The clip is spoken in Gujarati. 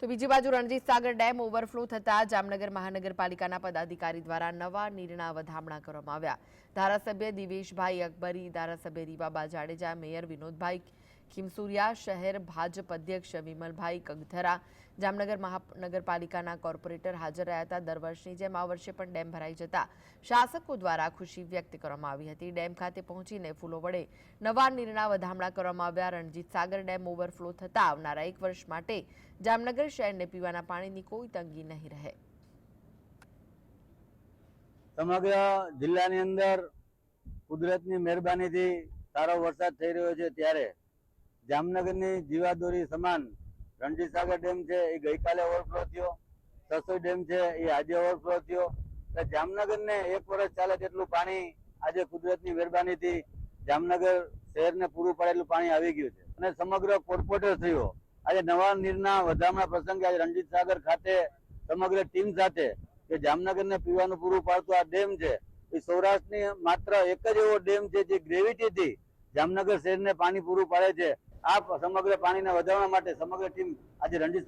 તો બીજી બાજુ રણજીત સાગર ડેમ ઓવરફ્લો થતા જામનગર મહાનગરપાલિકાના પદાધિકારી દ્વારા નવા નીરના વધામણા કરવામાં આવ્યા. ધારાસભ્ય દિવેશભાઈ અકબરી, ધારાસભ્ય રીવાબા જાડેજા, મેયર વિનોદભાઈ ખીમસુરિયા શહેર ભાજપ અધ્યક્ષ વિમલભાઈ કગધરા જામનગર મહાનગરપાલિકાના કોર્પોરેટર હાજર રહ્યા હતા દર વર્ષની જેમ આ વર્ષે પણ ડેમ ભરાઈ જતા શાસકો દ્વારા ખુશી વ્યક્ત કરવામાં આવી હતી. ડેમ ખાતે પહોંચીને ફૂલો વડે નવા નીરના વધામણા કરવામાં આવ્યા. રણજીત સાગર ડેમ ઓવરફ્લો થતા આવનારા એક વર્ષ માટે જામનગર શહેરને પીવાના પાણીની કોઈ તંગી નહીં રહે. સમગ્ર જિલ્લાની અંદર કુદરતની મહેરબાનીથી સારો વરસાદ થઈ રહ્યો છે ત્યારે જામનગરની જીવાદોરી સમાન રણજીત સાગર ડેમ છે, એ ગઈકાલે ઓવરફ્લો થયો. સસોઈ ડેમ છે, એ આજે ઓવરફ્લો થયો. એટલે જામનગરને એક વર્ષ ચાલે તેટલું પાણી આજે કુદરતની મહેરબાનીથી જામનગર શહેરને પૂરું પાડેલું પાણી આવી ગયું છે. અને સમગ્ર કોર્પોરેટર થયો. આજે નવા નીરના વધામણા પ્રસંગે આજે રણજીત સાગર ખાતે સમગ્ર ટીમ સાથે કે જામનગરને પીવાનું પૂરું પાડતું આ ડેમ છે, એ સૌરાષ્ટ્રની માત્ર એક જ એવો ડેમ છે જે ગ્રેવિટીથી જામનગર શહેરને પાણી પૂરું પાડે છે. આ સમગ્ર પાણીને વધારવા માટે સમગ્ર ટીમ આજે રણજીત